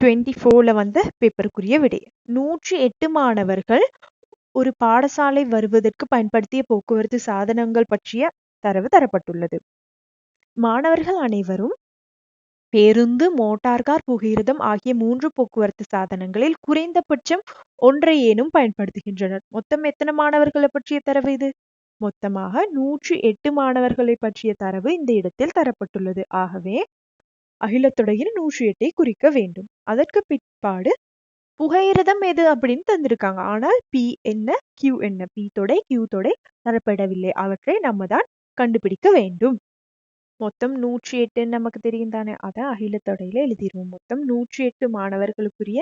Twenty ஃபோரில் வந்த பேப்பருக்குரிய விடை. நூற்றி எட்டு மாணவர்கள் ஒரு பாடசாலை வருவதற்கு பயன்படுத்திய போக்குவரத்து சாதனங்கள் பற்றிய தரவு தரப்பட்டுள்ளது. மாணவர்கள் அனைவரும் பேருந்து மோட்டார் கார் புகையிரதம் ஆகிய மூன்று போக்குவரத்து சாதனங்களில் குறைந்தபட்சம் ஒன்றை ஏனும் பயன்படுத்துகின்றனர். மொத்தம் எத்தனை மாணவர்களை பற்றிய தரவு இது? மொத்தமாக நூற்றி எட்டு மாணவர்களை பற்றிய தரவு இந்த இடத்தில் தரப்பட்டுள்ளது. ஆகவே அகிலத்தொடையில் நூற்றி எட்டை குறிக்க வேண்டும். அதற்கு பிற்பாடு புகையிரதம் எது அப்படின்னு தந்திருக்காங்க. ஆனால் பி என்ன கியூ என்ன? பி தொடை கியூ தொடை தரப்படவில்லை. அவற்றை நம்ம தான் கண்டுபிடிக்க வேண்டும். மொத்தம் நூற்றி எட்டு நமக்கு தெரியும் தானே? அதான் அகிலத்தொடையில எழுதிடுவோம் மொத்தம் நூற்றி எட்டு மாணவர்களுக்குரிய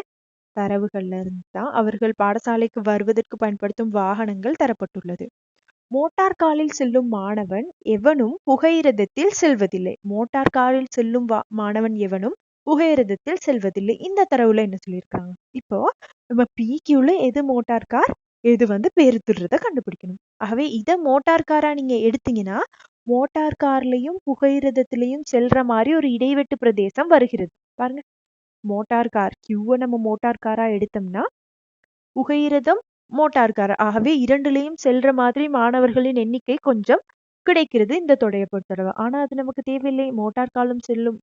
தரவுகள்ல இருந்து தான் அவர்கள் பாடசாலைக்கு வருவதற்கு பயன்படுத்தும் வாகனங்கள் தரப்பட்டுள்ளது. மோட்டார் காரில் செல்லும் மாணவன் எவனும் புகையிரதத்தில் செல்வதில்லை. மோட்டார் காரில் செல்லும் மாணவன் எவனும் புகையிரதத்தில் செல்வதில்லை. இந்த தரவுல என்ன சொல்லியிருக்காங்க? இப்போ நம்ம பிக்யூல எது மோட்டார் கார் எது வந்து பேருத்துறத கண்டுபிடிக்கணும். ஆகவே இதை மோட்டார் காரா நீங்க எடுத்தீங்கன்னா மோட்டார் கார்லயும் புகையிரதத்திலையும் செல்ற மாதிரி ஒரு இடைவெட்டு பிரதேசம் வருகிறது. பாருங்க. மோட்டார் கார் கியூவை நம்ம மோட்டார் காரா எடுத்தோம்னா புகையிரதம் மோட்டார் கார். ஆகவே இரண்டுலேயும் செல்ற மாதிரி மாணவர்களின் எண்ணிக்கை கொஞ்சம் கிடைக்கிறது இந்த தொடையை பொறுத்தளவு. ஆனா அது நமக்கு தேவையில்லை. மோட்டார் காலும் செல்லும்.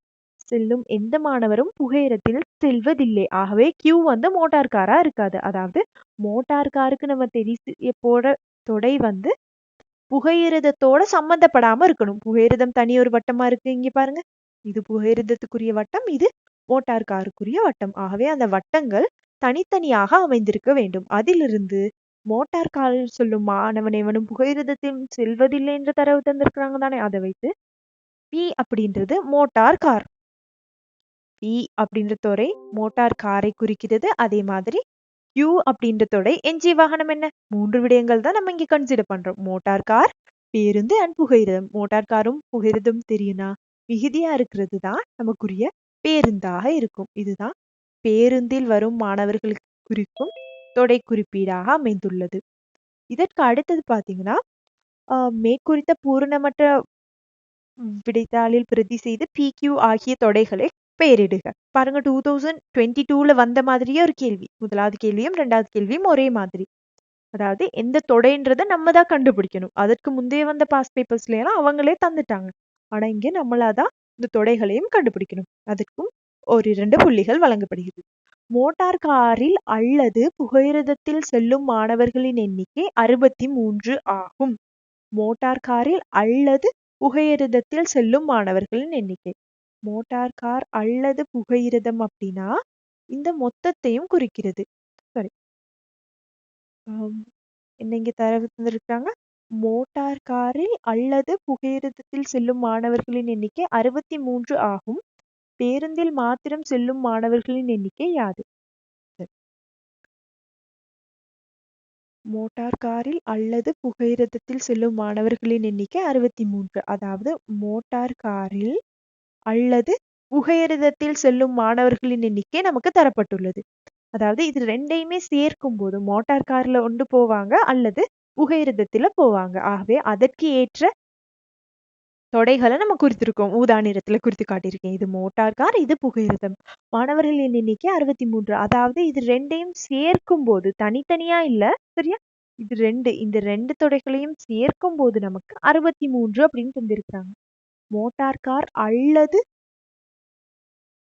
செல்லும் எந்த மாணவரும் புகையிரத்தில் செல்வதில்லை. ஆகவே கியூ வந்து மோட்டார் காரா இருக்காது. அதாவது மோட்டார் காருக்கு நம்ம தெரிய போட தொடை வந்து புகையிரதத்தோட சம்பந்தப்படாம இருக்கணும். புகையிரதம் தனி ஒரு வட்டமா இருக்கு இங்க பாருங்க. இது புகையிரதத்துக்குரிய வட்டம் இது மோட்டார் காருக்குரிய வட்டம். ஆகவே அந்த வட்டங்கள் தனித்தனியாக அமைந்திருக்க வேண்டும். அதிலிருந்து மோட்டார் காரில் சொல்லும் மாணவன் எவனும் புகையிரதத்தில் செல்வதில்லை என்ற தரவு தந்திருக்கிறாங்க தானே. அதை வைத்து பி அப்படின்றது மோட்டார் கார் இ அப்படின்ற துறை மோட்டார் காரை குறிக்கிறது. அதே மாதிரி யூ அப்படின்ற தொடை எஞ்சிய வாகனம் என்ன? மூன்று விடயங்கள் தான் நம்ம இங்க கன்சிடர் பண்றோம். மோட்டார் கார் பேருந்து அண்ட் புகையிரதம். மோட்டார் காரும் புகையிரதம் தெரியும்னா மிகுதியா இருக்கிறது தான் நமக்குரிய பேருந்தாக இருக்கும். இதுதான் பேருந்தில் வரும் மாணவர்களுக்கு குறிக்கும் தொடை குறிப்பீடாக அமைந்துள்ளது. இதற்கு அடுத்தது பாத்தீங்கன்னா மேற்குறித்த பூரணமற்ற விடைத்தாளில் பிரதி செய்து பி கியூ ஆகிய தொடைகளை பெயரிடுக. பாருங்க டூ தௌசண்ட் டுவெண்ட்டி டூல வந்த மாதிரியே ஒரு கேள்வி. முதலாவது கேள்வியும் ரெண்டாவது கேள்வியும் ஒரே மாதிரி. அதாவது எந்த தொடைன்றதை நம்ம தான் கண்டுபிடிக்கணும். அதற்கு முந்தைய வந்த பாஸ் பேப்பர்ஸ்லாம் அவங்களே தந்துட்டாங்க. ஆனா இங்கே நம்மளாதான் இந்த தொடைகளையும் கண்டுபிடிக்கணும். அதற்கும் ஒரு இரண்டு புள்ளிகள் வழங்கப்படுகிறது. மோட்டார் காரில் அல்லது புகையிரதத்தில் செல்லும் மாணவர்களின் எண்ணிக்கை அறுபத்தி மூன்று ஆகும். மோட்டார் காரில் அல்லது புகையிரதத்தில் செல்லும் மாணவர்களின் எண்ணிக்கை. மோட்டார் கார் அல்லது புகையிரதம் அப்படின்னா இந்த மொத்தத்தையும் குறிக்கிறது. சாரி என்ன இங்க தரவு தந்திருக்காங்க மோட்டார் காரில் அல்லது புகையிரதத்தில் செல்லும் மாணவர்களின் எண்ணிக்கை அறுபத்தி மூன்று ஆகும். பேருந்தில் மாத்திரம் செல்லும் மாணவர்களின் எண்ணிக்கை யாது? மோட்டார் காரில் அல்லது புகையிரதத்தில் செல்லும் மாணவர்களின் எண்ணிக்கை அறுபத்தி மூன்று அதாவது மோட்டார் காரில் அல்லது புகையிரதத்தில் செல்லும் மாணவர்களின் எண்ணிக்கை நமக்கு தரப்பட்டுள்ளது. அதாவது இது ரெண்டையுமே சேர்க்கும் போது மோட்டார் கார்ல ஒன்று போவாங்க அல்லது புகையிரதத்துல போவாங்க. ஆகவே அதற்கு ஏற்ற தொடைகளை நம்ம குறித்திருக்கோம். ஊதா நிறத்துல குறித்து காட்டியிருக்கேன். இது மோட்டார் கார் இது புகையிரதம். மாணவர்களின் எண்ணிக்கை அறுபத்தி மூன்று அதாவது இது ரெண்டையும் சேர்க்கும் போது தனித்தனியா இல்ல சரியா? இது ரெண்டு. இந்த ரெண்டு தொடைகளையும் சேர்க்கும் போது நமக்கு அறுபத்தி மூன்று அப்படின்னு தந்திருக்காங்க மோட்டார் கார் அல்லது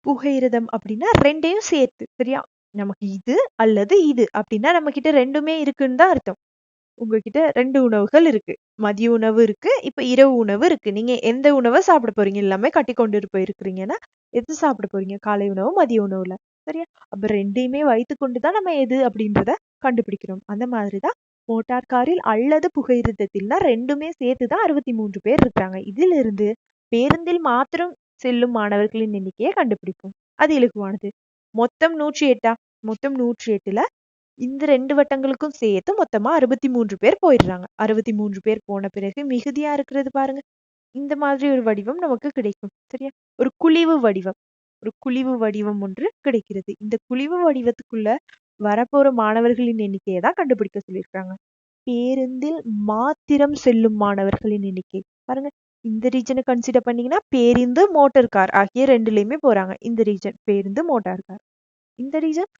புகையிரதம் அப்படின்னா ரெண்டையும் சேர்த்து சரியா? நமக்கு இது அல்லது இது அப்படின்னா நம்ம கிட்ட ரெண்டுமே இருக்குன்னு தான் அர்த்தம். உங்ககிட்ட ரெண்டு உணவுகள் இருக்கு. மதிய உணவு இருக்கு இப்ப இரவு உணவு இருக்கு. நீங்க எந்த உணவை சாப்பிட போறீங்க? எல்லாமே கட்டி கொண்டு போயிருக்கிறீங்கன்னா எது சாப்பிட போறீங்க? காலை உணவு மதிய உணவுல சரியா? அப்ப ரெண்டையுமே வைத்து கொண்டுதான் நம்ம எது அப்படின்றத கண்டுபிடிக்கிறோம். அந்த மாதிரிதான் மோட்டார் காரில் அல்லது புகையிரதத்தில்னா ரெண்டுமே சேர்த்துதான் அறுபத்தி மூன்று பேர் இருக்காங்க இதுல இருந்து பேருந்தில் மாத்திரம் செல்லும் மாணவர்களின் எண்ணிக்கையை கண்டுபிடிப்போம். அது இலகுவானது. மொத்தம் நூற்றி எட்டா? மொத்தம் நூற்றி எட்டுல இந்த ரெண்டு வட்டங்களுக்கும் சேர்த்து மொத்தமா அறுபத்தி மூன்று பேர் போயிடுறாங்க. அறுபத்தி மூன்று பேர் போன பிறகு மிகுதியா இருக்கிறது பாருங்க. இந்த மாதிரி ஒரு வடிவம் நமக்கு கிடைக்கும். சரியா? ஒரு குழிவு வடிவம். ஒரு குழிவு வடிவம் ஒன்று கிடைக்கிறது. இந்த குழிவு வடிவத்துக்குள்ள வரப்போற மாணவர்களின் எண்ணிக்கையை தான் கண்டுபிடிக்க சொல்லியிருக்காங்க. பேருந்தில் மாத்திரம் செல்லும் மாணவர்களின் எண்ணிக்கை. பாருங்க இந்த ரீஜனை கன்சிடர் பண்ணீங்கன்னா பேருந்து மோட்டார் கார் ஆகிய ரெண்டுலேயுமே போறாங்க. இந்த ரீஜன் பேருந்து மோட்டார் கார் இந்த ரீஜன்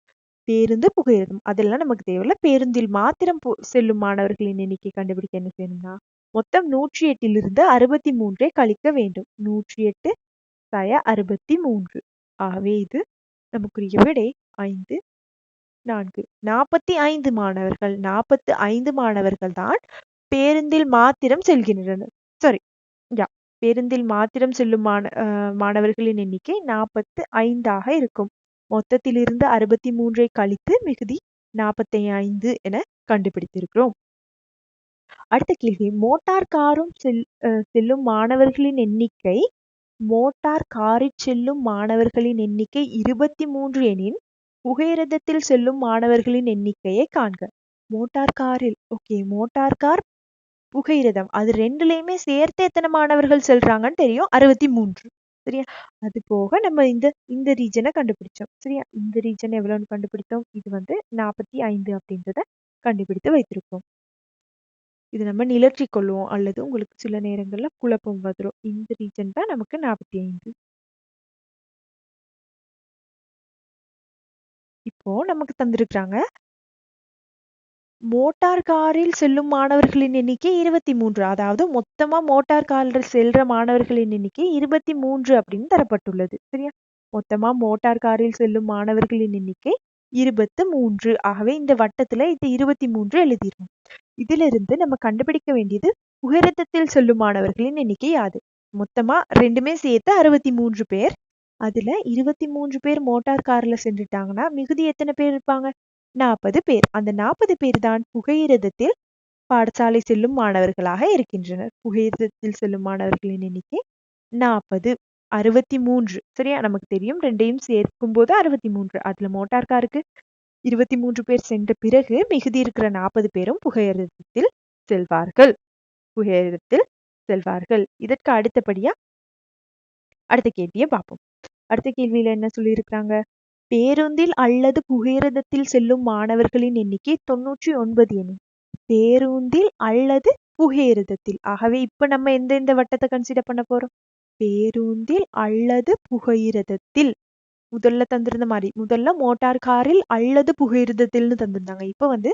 பேருந்து புகையிரதம். அதெல்லாம் நமக்கு தேவையில்ல. பேருந்தில் மாத்திரம் செல்லும் மாணவர்களின் எண்ணிக்கை கண்டுபிடிக்க என்ன செய்யணும்னா மொத்தம் நூற்றி எட்டிலிருந்து அறுபத்தி மூன்றை கழிக்க வேண்டும். நூற்றி எட்டு தய அறுபத்தி மூன்று ஆகவே இது நமக்குரிய விடை ஐந்து நான்கு. நாற்பத்தி ஐந்து மாணவர்கள் நாற்பத்தி ஐந்து மாணவர்கள் தான் பேருந்தில் மாத்திரம் செல்கின்றனர். சாரி யா பேருந்தில் மாத்திரம் செல்லும் மாண மாணவர்களின் எண்ணிக்கை நாற்பத்து ஐந்தாக இருக்கும். மொத்தத்திலிருந்து அறுபத்தி மூன்றை கழித்து மிகுதி நாற்பத்தி ஐந்து என கண்டுபிடித்திருக்கிறோம். அடுத்த கேள்வி. மோட்டார் காரும் செல் செல்லும் மாணவர்களின் எண்ணிக்கை மோட்டார் காரில் செல்லும் மாணவர்களின் எண்ணிக்கை இருபத்தி மூன்று எனின் புகையிரதத்தில் செல்லும் மாணவர்களின் எண்ணிக்கையை காண்க. மோட்டார் காரில் ஓகே மோட்டார் கார் புகையிரதம். அது ரெண்டுலயுமே சேர்த்து எத்தனை மாணவர்கள் செல்றாங்கன்னு தெரியும்? அறுபத்தி மூன்று சரியா? அது போக நம்ம இந்த இந்த ரீஜனை கண்டுபிடிச்சோம். சரியா? இந்த ரீஜன் எவ்வளவுன்னு கண்டுபிடித்தோம். இது வந்து நாற்பத்தி ஐந்து அப்படின்றத கண்டுபிடித்து வைத்திருக்கோம். இது நம்ம நிலற்றி கொள்வோம். அல்லது உங்களுக்கு சில நேரங்கள்ல குழப்பம் வந்துடும் இந்த ரீஜன் தான் நமக்கு நாற்பத்தி ஐந்து. இப்போ நமக்கு தந்திருக்கிறாங்க. மோட்டார் காரில் செல்லும் மாணவர்களின் எண்ணிக்கை இருபத்தி மூன்று அதாவது மொத்தமா மோட்டார் காரில் செல்ற மாணவர்களின் எண்ணிக்கை இருபத்தி மூன்று அப்படின்னு தரப்பட்டுள்ளது. சரியா? மொத்தமா மோட்டார் காரில் செல்லும் மாணவர்களின் எண்ணிக்கை இருபத்து மூன்று ஆகவே இந்த வட்டத்துல இது இருபத்தி மூன்று எழுதிடும் இதுல இருந்து நம்ம கண்டுபிடிக்க வேண்டியது உயரத்தத்தில் செல்லும் மாணவர்களின் எண்ணிக்கை யாது? மொத்தமா ரெண்டுமே சேர்த்து அறுபத்தி மூன்று பேர் அதுல இருபத்தி மூன்று பேர் மோட்டார் கார்ல சென்றுட்டாங்கன்னா மிகுதி எத்தனை பேர் இருப்பாங்க? நாற்பது பேர். அந்த நாற்பது பேர் தான் புகையிரதத்தில் பாடசாலை செல்லும் மாணவர்களாக இருக்கின்றனர். புகையிரதத்தில் செல்லும் மாணவர்களின் எண்ணிக்கை நாற்பது அறுபத்தி மூன்று. சரியா? நமக்கு தெரியும். ரெண்டையும் சேர்க்கும் போது அறுபத்தி மூன்று. அதுல மோட்டார் காருக்கு இருபத்தி மூன்று பேர் சென்ற பிறகு மிகுதி இருக்கிற நாற்பது பேரும் புகையிரதத்தில் செல்வார்கள். புகையிரதத்தில் செல்வார்கள். இதற்கு அடுத்தபடியா அடுத்த கேள்வியை பார்ப்போம். அடுத்த கேள்வியில என்ன சொல்லியிருக்கிறாங்க? பேருந்தில் அல்லது புகையிரதத்தில் செல்லும் மாணவர்களின் எண்ணிக்கை தொன்னூற்றி ஒன்பது எண் பேருந்தில் அல்லது புகையிரதத்தில். ஆகவே இப்ப நம்ம எந்த எந்த வட்டத்தை கன்சிடர் பண்ண போறோம்? பேருந்தில் அல்லது புகையிரதத்தில். முதல்ல தந்திருந்த மாதிரி முதல்ல மோட்டார் காரில் அல்லது புகையிரதத்தில்னு தந்திருந்தாங்க. இப்ப வந்து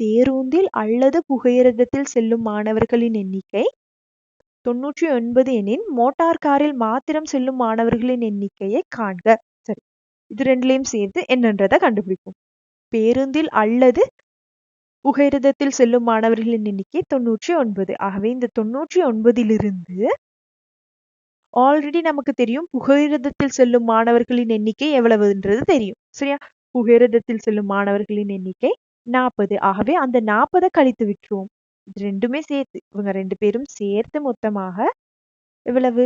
பேருந்தில் அல்லது புகையிரதத்தில் செல்லும் மாணவர்களின் எண்ணிக்கை தொன்னூற்றி ஒன்பது எனின் மோட்டார் காரில் மாத்திரம் செல்லும் மாணவர்களின் எண்ணிக்கையை காண்க. சரி இது ரெண்டுலையும் சேர்த்து என்னன்றதை கண்டுபிடிப்போம். பேருந்தில் அல்லது புகையிரதத்தில் செல்லும் மாணவர்களின் எண்ணிக்கை தொன்னூற்றி ஒன்பது. ஆகவே இந்த தொன்னூற்றி ஒன்பதிலிருந்து ஆல்ரெடி நமக்கு தெரியும் புகையிரதத்தில் செல்லும் மாணவர்களின் எண்ணிக்கை எவ்வளவுன்றது தெரியும். சரியா? புகையிரதத்தில் செல்லும் மாணவர்களின் எண்ணிக்கை நாற்பது. ஆகவே அந்த நாற்பதை கழித்து விட்டுருவோம். இது ரெண்டுமே சேர்த்து இவங்க ரெண்டு பேரும் சேர்த்து மொத்தமாக எவ்வளவு?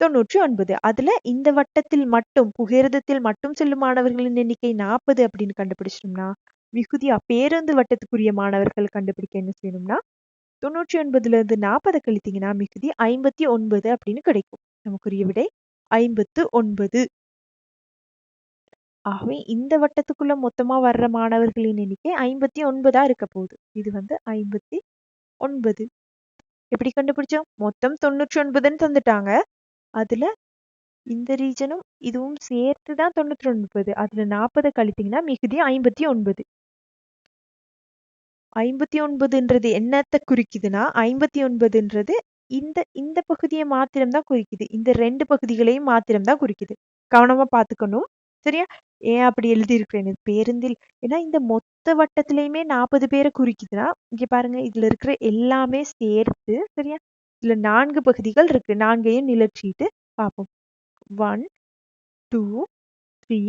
தொண்ணூற்றி ஒன்பது. அதுல இந்த வட்டத்தில் மட்டும் புகிரதத்தில் மட்டும் செல்லும் மாணவர்களின் எண்ணிக்கை நாற்பது அப்படின்னு கண்டுபிடிச்சிட்டோம்னா மிகுதியா பேருந்து வட்டத்துக்குரிய மாணவர்கள் கண்டுபிடிக்க என்ன செய்யணும்னா தொண்ணூற்றி ஒன்பதுல இருந்து நாற்பதை கழித்தீங்கன்னா மிகுதி ஐம்பத்தி ஒன்பது அப்படின்னு கிடைக்கும். நமக்குரிய விடை ஐம்பத்து ஒன்பது. ஆகவே இந்த வட்டத்துக்குள்ள மொத்தமா வர்ற மாணவர்களின் எண்ணிக்கை ஐம்பத்தி ஒன்பதா இருக்க போகுது. இது வந்து ஐம்பத்தி ஒன்பது. எப்படி கண்டுபிடிச்சோம்? மொத்தம் தொண்ணூற்றி ஒன்பதுன்னு தந்துட்டாங்க. அதுல இந்த ரீஜனும் இதுவும் சேர்த்து தான் தொண்ணூற்றி ஒன்பது அதுல நாற்பதை கழித்தீங்கன்னா மிகுதி ஐம்பத்தி ஒன்பது. ஐம்பத்தி ஒன்பதுன்றது என்னத்தை குறிக்குதுன்னா ஐம்பத்தி ஒன்பதுன்றது இந்த இந்த பகுதியை மாத்திரம் தான் குறிக்குது. இந்த ரெண்டு பகுதிகளையும் மாத்திரம் தான் குறிக்குது. கவனமா பாத்துக்கணும் சரியா? ஏன் அப்படி எழுதியிருக்கிறேன் பேருந்தில். ஏன்னா இந்த மொத்த மொத்த வட்டத்திலையுமே நாற்பது பேரை குறிக்குதுன்னா இங்க பாருங்க இதுல இருக்கிற எல்லாமே சேர்த்து சரியா? இதுல நான்கு பகுதிகள் இருக்கு. நான்கையும் நிலச்சிட்டு பார்ப்போம் ஒன் டூ த்ரீ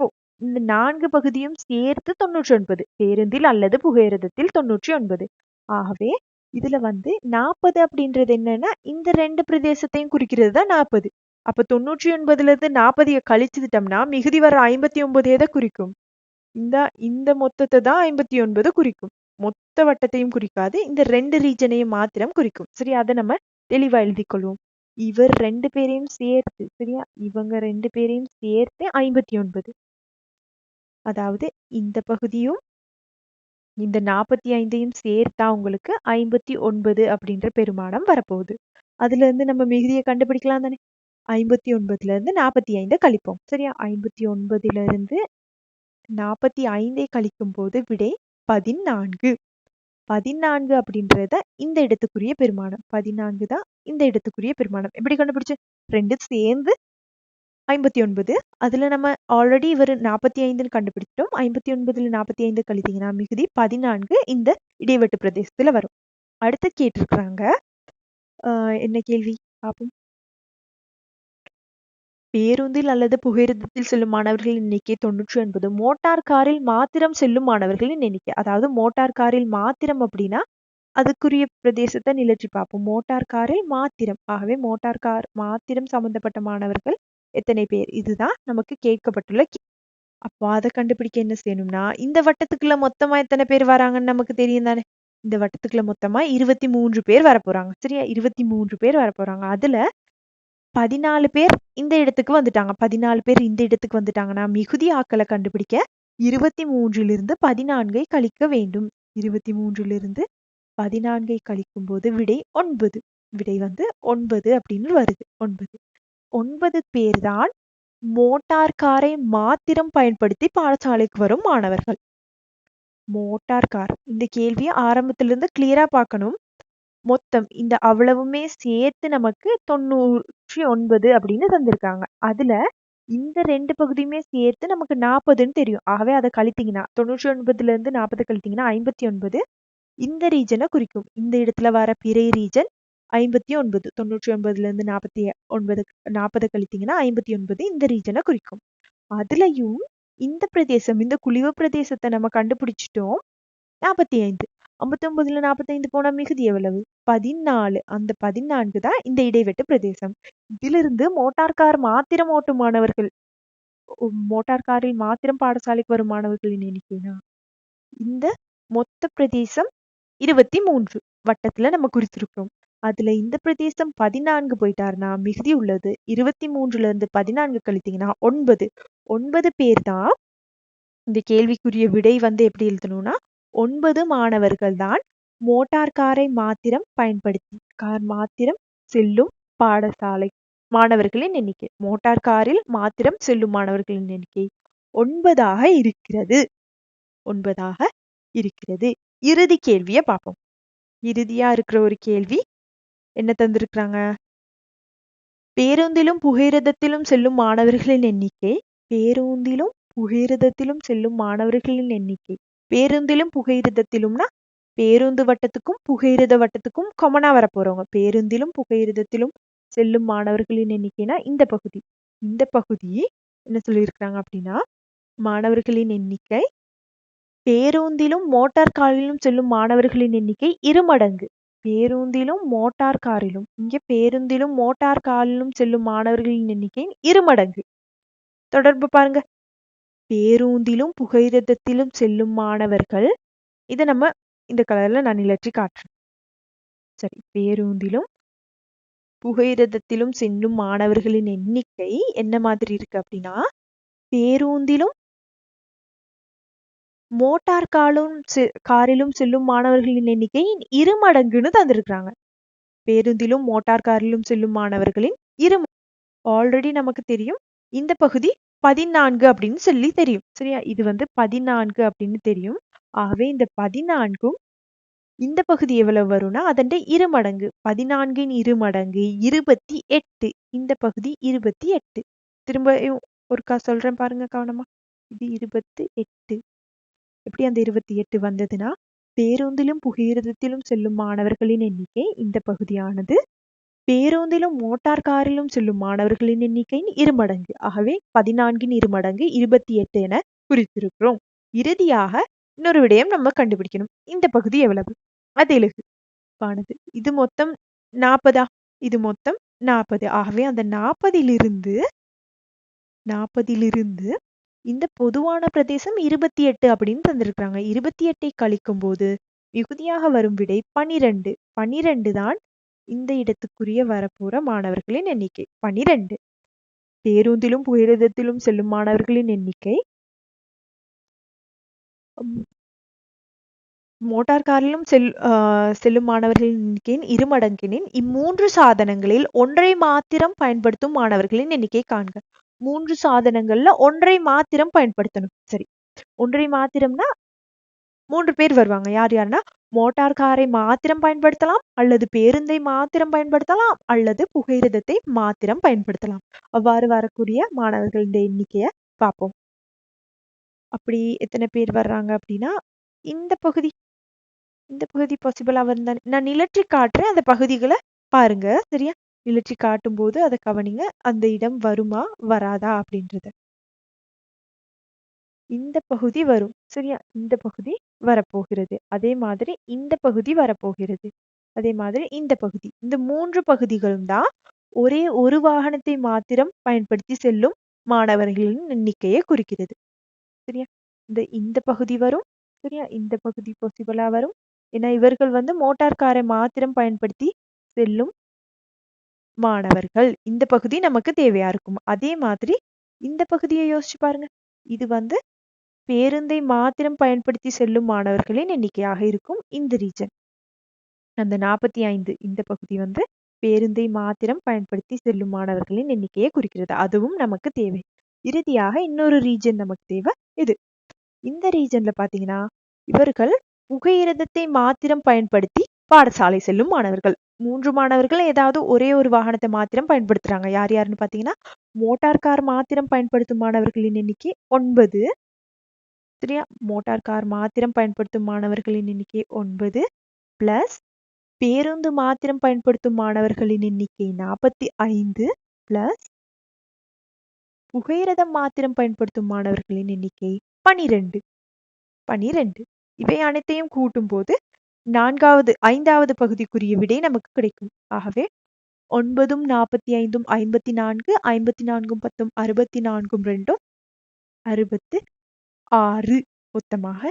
ஃபோர் இந்த நான்கு பகுதியும் சேர்த்து தொண்ணூற்றி ஒன்பது பேருந்தில் அல்லது புகையிரதத்தில் தொண்ணூற்றி ஒன்பது ஆகவே இதுல வந்து நாற்பது அப்படின்றது என்னன்னா இந்த ரெண்டு பிரதேசத்தையும் குறிக்கிறது தான் நாற்பது அப்ப தொண்ணூற்றி ஒன்பதுல இருந்து நாற்பதைய கழிச்சுட்டோம்னா மிகுதி வர ஐம்பத்தி ஒன்பதையே தான் குறிக்கும். இந்த இந்த மொத்தத்தை தான் ஐம்பத்தி ஒன்பது குறிக்கும். மொத்த வட்டத்தையும் குறிக்காது இந்த ரெண்டு ரீஜனையும் மாத்திரம் குறிக்கும். சரி அதை நம்ம தெளிவா எழுதி கொள்வோம். இவர் ரெண்டு பேரையும் சேர்த்து சரியா? இவங்க ரெண்டு பேரையும் சேர்த்து ஐம்பத்தி ஒன்பது. அதாவது இந்த பகுதியும் இந்த நாற்பத்தி ஐந்தையும் சேர்த்தா உங்களுக்கு ஐம்பத்தி ஒன்பது அப்படின்ற பெருமானம் வரப்போகுது. அதுல இருந்து நம்ம மிகுதியை கண்டுபிடிக்கலாம் தானே? ஐம்பத்தி ஒன்பதுல இருந்து நாற்பத்தி ஐந்தை கழிப்போம். சரியா? ஐம்பத்தி ஒன்பதுல இருந்து நாற்பத்தி ஐந்தை கழிக்கும் போது விடை பதினான்கு. பதினான்கு அப்படின்றத இந்த இடத்துக்குரிய பெருமானம். பதினான்கு தான் இந்த இடத்துக்குரிய பெருமானம். எப்படி கண்டுபிடிச்சு? ரெண்டு சேர்ந்து ஐம்பத்தி ஒன்பது. அதுல நம்ம ஆல்ரெடி இவர் நாற்பத்தி ஐந்துன்னு கண்டுபிடிச்சிட்டோம். ஐம்பத்தி ஒன்பதுல நாற்பத்தி ஐந்து கழித்தீங்கன்னா மிகுதி பதினான்கு இந்த இடைவெட்டு பிரதேசத்துல வரும். அடுத்து கேட்டிருக்கிறாங்க. ஆஹ் என்ன கேள்வி? பார்ப்போம் பேருந்தில் அல்லது புகையிரதத்தில் செல்லும் மாணவர்களின் எண்ணிக்கை தொண்ணூற்றி ஒன்பது. மோட்டார் காரில் மாத்திரம் செல்லும் மாணவர்களின் எண்ணிக்கை. அதாவது மோட்டார் காரில் மாத்திரம் அப்படின்னா அதுக்குரிய பிரதேசத்தை நிலற்றி பார்ப்போம். மோட்டார் காரில் மாத்திரம். ஆகவே மோட்டார் கார் மாத்திரம் சம்பந்தப்பட்ட மாணவர்கள் எத்தனை பேர்? இதுதான் நமக்கு கேட்கப்பட்டுள்ள அப்போ அதை கண்டுபிடிக்க என்ன செய்யணும்னா இந்த வட்டத்துக்குள்ள மொத்தமா எத்தனை பேர் வராங்கன்னு நமக்கு தெரியும் தானே? இந்த வட்டத்துக்குள்ள மொத்தமா இருபத்தி மூன்று பேர் வரப்போறாங்க. சரியா? இருபத்தி மூன்று பேர் வரப்போறாங்க. அதுல பதினாலு பேர் இந்த இடத்துக்கு வந்துட்டாங்க. பதினாலு பேர் இந்த இடத்துக்கு வந்துட்டாங்கன்னா மிகுதி ஆக்களை கண்டுபிடிக்க இருபத்தி மூன்றிலிருந்து பதினான்கை கழிக்க வேண்டும். இருபத்தி மூன்றிலிருந்து பதினான்கை கழிக்கும் போது விடை ஒன்பது. விடை வந்து ஒன்பது அப்படின்னு வருது. ஒன்பது. ஒன்பது பேர்தான் மோட்டார் காரை மாத்திரம் பயன்படுத்தி பாடசாலைக்கு வரும் மாணவர்கள். Motor car. இந்த கேள்வியை ஆரம்பத்திலிருந்து கிளியரா பார்க்கணும். மொத்தம் இந்த அவ்வளவுமே சேர்த்து நமக்கு தொண்ணூற்றி ஒன்பது அப்படின்னு தந்திருக்காங்க. அதுல இந்த ரெண்டு பகுதியுமே சேர்த்து நமக்கு நாற்பதுன்னு தெரியும். ஆகவே அதை கழித்தீங்கன்னா தொண்ணூற்றி ஒன்பதுல இருந்து நாற்பது கழித்தீங்கன்னா ஐம்பத்தி ஒன்பது இந்த ரீஜனை குறிக்கும். இந்த இடத்துல வர பிறை ரீஜன் ஐம்பத்தி ஒன்பது. தொண்ணூற்றி ஒன்பதுல இருந்து நாற்பத்தி ஒன்பது நாற்பது கழித்தீங்கன்னா ஐம்பத்தி ஒன்பது இந்த ரீஜனை குறிக்கும். அதுலயும் இந்த பிரதேசம் இந்த குழிவு பிரதேசத்தை நம்ம கண்டுபிடிச்சிட்டோம். நாற்பத்தி ஐந்து. ஐம்பத்தொன்பதுல நாற்பத்தைந்து போனா மிகுதி எவ்வளவு? பதினாலு. அந்த பதினான்கு தான் இந்த இடைவெட்டு பிரதேசம். இதிலிருந்து மோட்டார் கார் மாத்திரம் ஓட்டும் மாணவர்கள் மோட்டார் காரில் மாத்திரம் பாடசாலைக்கு வரும் மாணவர்களின் எண்ணிக்கைனா இந்த மொத்த பிரதேசம் இருபத்தி மூன்று வட்டத்துல நம்ம குறித்திருக்கிறோம். அதுல இந்த பிரதேசம் பதினான்கு போயிட்டாருன்னா மிகுதி உள்ளது. இருபத்தி மூன்றுல இருந்து பதினான்கு கழித்தீங்கன்னா ஒன்பது. ஒன்பது பேர் தான் இந்த கேள்விக்குரிய விடை வந்து எப்படி எழுதணும்னா ஒன்பது மாணவர்கள் தான் மோட்டார் காரை மாத்திரம் பயன்படுத்தி கார் மாத்திரம் செல்லும் பாடசாலை மாணவர்களின் எண்ணிக்கை. மோட்டார் காரில் மாத்திரம் செல்லும் மாணவர்களின் எண்ணிக்கை ஒன்பதாக இருக்கிறது. ஒன்பதாக இருக்கிறது. இறுதி கேள்வியை பார்ப்போம். இறுதியா இருக்கிற ஒரு கேள்வி என்ன தந்திருக்கிறாங்க? பேருந்திலும் புகையிரதத்திலும் செல்லும் மாணவர்களின் எண்ணிக்கை பேருந்திலும் புகையிரதத்திலும் செல்லும் மாணவர்களின் எண்ணிக்கை பேருந்திலும் புகையிரதத்திலும்னா பேருந்து வட்டத்துக்கும் புகையிரத வட்டத்துக்கும் கொமனா வர போறவங்க பேருந்திலும் புகையிரதத்திலும் செல்லும் மாணவர்களின் எண்ணிக்கைனா இந்த பகுதி. இந்த பகுதி என்ன சொல்லியிருக்கிறாங்க அப்படின்னா மாணவர்களின் எண்ணிக்கை பேருந்திலும் மோட்டார் காரிலும் செல்லும் மாணவர்களின் எண்ணிக்கை இருமடங்கு பேருந்திலும் மோட்டார் காரிலும் இங்க பேருந்திலும் மோட்டார் காரிலும் செல்லும் மாணவர்களின் எண்ணிக்கை இருமடங்கு தொடர்பு பாருங்க. பேருந்திலும் புகையிரதத்திலும் செல்லும் மாணவர்கள் இதை நம்ம இந்த கலர்ல நான் நிலற்றி காட்டுறேன். சரி பேருந்திலும் புகையிரதத்திலும் செல்லும் மாணவர்களின் எண்ணிக்கை என்ன மாதிரி இருக்கு அப்படின்னா பேருந்திலும் மோட்டார் காலும் செ- காரிலும் செல்லும் மாணவர்களின் எண்ணிக்கை இரு மடங்குன்னு தந்திருக்கிறாங்க. பேருந்திலும் மோட்டார் காரிலும் செல்லும் மாணவர்களின் இரு ஆல்ரெடி நமக்கு தெரியும். இந்த பகுதி பதினான்கு அப்படின்னு சொல்லி தெரியும். சரியா? இது வந்து பதினான்கு அப்படின்னு தெரியும். ஆகவே இந்த பதினான்கும் இந்த பகுதி எவ்வளவு வரும்னா அதன் இரு மடங்கு. பதினான்கின் இரு மடங்கு இருபத்தி எட்டு. இந்த பகுதி இருபத்தி எட்டு. திரும்ப ஒருக்கா சொல்றேன் பாருங்க கவனமா. இது இருபத்தி எட்டு. எப்படி அந்த இருபத்தி எட்டு வந்ததுன்னா பேருந்திலும் புகையிரதத்திலும் செல்லும் மாணவர்களின் எண்ணிக்கை இந்த பகுதியானது பேருந்திலும் மோட்டார் காரிலும் செல்லும் மாணவர்களின் எண்ணிக்கையின் இருமடங்கு. ஆகவே பதினான்கின் இருமடங்கு இருபத்தி எட்டு என குறித்திருக்கிறோம். இறுதியாக இன்னொரு விடயம் நம்ம கண்டுபிடிக்கணும். இந்த பகுதி எவ்வளவு? அது எழுகு பானது இது மொத்தம் நாற்பதா? இது மொத்தம் நாற்பது. ஆகவே அந்த நாற்பதிலிருந்து நாற்பதிலிருந்து இந்த பொதுவான பிரதேசம் இருபத்தி எட்டு அப்படின்னு தந்திருக்கிறாங்க. இருபத்தி எட்டை கழிக்கும் போது மிகுதியாக வரும் விடை பனிரெண்டு. பனிரெண்டு தான் இந்த இடத்துக்குரிய வரப்போற மாணவர்களின் எண்ணிக்கை. பனிரெண்டு. பேருந்திலும் புகையிரதத்திலும் செல்லும் மாணவர்களின் எண்ணிக்கை. மோட்டார் காரிலும் செல் ஆஹ் செல்லும் மாணவர்களின் எண்ணிக்கையின் இருமடங்கினின் இம்மூன்று சாதனங்களில் ஒன்றை மாத்திரம் பயன்படுத்தும் மாணவர்களின் எண்ணிக்கை காண்க. மூன்று சாதனங்கள்ல ஒன்றை மாத்திரம் பயன்படுத்தணும். சரி. ஒன்றை மாத்திரம்னா மூன்று பேர் வருவாங்க. யார் யாருன்னா மோட்டார் காரை மாத்திரம் பயன்படுத்தலாம் அல்லது பேருந்தை மாத்திரம் பயன்படுத்தலாம் அல்லது புகையிரதத்தை மாத்திரம் பயன்படுத்தலாம். அவ்வாறு வரக்கூடிய மாணவர்களின் எண்ணிக்கையை பார்ப்போம். அப்படி எத்தனை பேர் வர்றாங்க அப்படின்னா இந்த பகுதி இந்த பகுதி பாசிபிளா வந்தா நான் நிலற்றி காட்டுறேன் அந்த பகுதிகளை பாருங்க சரியா? நிலற்றி காட்டும் போது அதை கவனிங்க அந்த இடம் வருமா வராதா அப்படின்றது. இந்த பகுதி வரும் சரியா? இந்த பகுதி வரப்போகிறது. அதே மாதிரி இந்த பகுதி வரப்போகிறது. அதே மாதிரி இந்த பகுதி. இந்த மூன்று பகுதிகளும் தான் ஒரே ஒரு வாகனத்தை மாத்திரம் பயன்படுத்தி செல்லும் மாணவர்களின் எண்ணிக்கையை குறிக்கிறது. சரியா? இந்த இந்த பகுதி வரும். சரியா? இந்த பகுதி பாசிபிளா வரும். ஏன்னா இவர்கள் வந்து மோட்டார் காரை மாத்திரம் பயன்படுத்தி செல்லும் மாணவர்கள். இந்த பகுதி நமக்கு தேவையா இருக்கும். அதே மாதிரி இந்த பகுதியை யோசிச்சு பாருங்க. இது வந்து பேருந்தை மாத்திரம் பயன்படுத்தி செல்லும் மாணவர்களின் எண்ணிக்கையாக இருக்கும் இந்த ரீஜன். அந்த நாற்பத்தி ஐந்து இந்த பகுதி வந்து பேருந்தை மாத்திரம் பயன்படுத்தி செல்லும் மாணவர்களின் எண்ணிக்கையை குறிக்கிறது. அதுவும் நமக்கு தேவை. இறுதியாக இன்னொரு ரீஜன் நமக்கு தேவை. இது. இந்த ரீஜன்ல பாத்தீங்கன்னா இவர்கள் புகையிரதத்தை மாத்திரம் பயன்படுத்தி பாடசாலை செல்லும் மாணவர்கள். மூன்று மாணவர்கள் ஏதாவது ஒரே ஒரு வாகனத்தை மாத்திரம் பயன்படுத்துறாங்க. யார் யாருன்னு பாத்தீங்கன்னா மோட்டார் கார் மாத்திரம் பயன்படுத்தும் மாணவர்களின் எண்ணிக்கை ஒன்பது. சரியா மோட்டார் கார் மாத்திரம் பயன்படுத்தும் மாணவர்களின் எண்ணிக்கை ஒன்பது பிளஸ் பேருந்து மாத்திரம் பயன்படுத்தும் மாணவர்களின் எண்ணிக்கை நாற்பத்தி ஐந்து பிளஸ் புகையிரதம் மாத்திரம் பயன்படுத்தும் மாணவர்களின் எண்ணிக்கை பனிரெண்டு. பனிரெண்டு. இவை அனைத்தையும் கூட்டும் போது நான்காவது ஐந்தாவது பகுதிக்குரிய விடை நமக்கு கிடைக்கும். ஆகவே ஒன்பதும் நாற்பத்தி ஐந்தும் ஐம்பத்தி நான்கு ஐம்பத்தி நான்கும் பத்தும் அறுபத்தி நான்கும் ரெண்டும் அறுபத்து ஆறு. மொத்தமாக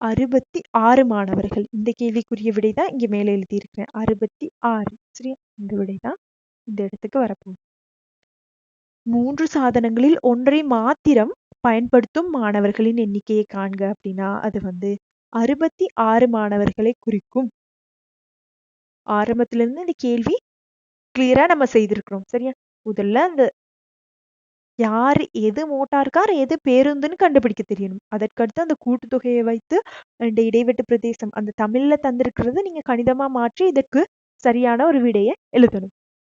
அறுபத்தி ஆறு மாணவர்கள். இந்த கேள்விக்குரிய விடை தான் இங்க மேலே எழுதியிருக்கிறேன். அறுபத்தி ஆறு. சரியா? இந்த விடை தான் இந்த இடத்துக்கு வரப்போகுது. மூன்று சாதனங்களில் ஒன்றை மாத்திரம் பயன்படுத்தும் மாணவர்களின் எண்ணிக்கையை காண்க அப்படின்னா அது வந்து அறுபத்தி ஆறு மாணவர்களை குறிக்கும். ஆரம்பத்துல இருந்து இந்த கேள்வி கிளியரா நம்ம செய்திருக்கிறோம். சரியா? முதல்ல அந்த யார் எது மோட்டார் கார் எது பேருந்துன்னு கண்டுபிடிக்க தெரியணும். அதற்கடுத்து அந்த கூட்டுத்தொகையை வைத்து இந்த இடைவெட்டு பிரதேசம் அந்த தமிழ்ல தந்திருக்கிறது நீங்க கணிதமா மாற்றி இதற்கு சரியான ஒரு விடையை எழுதணும்.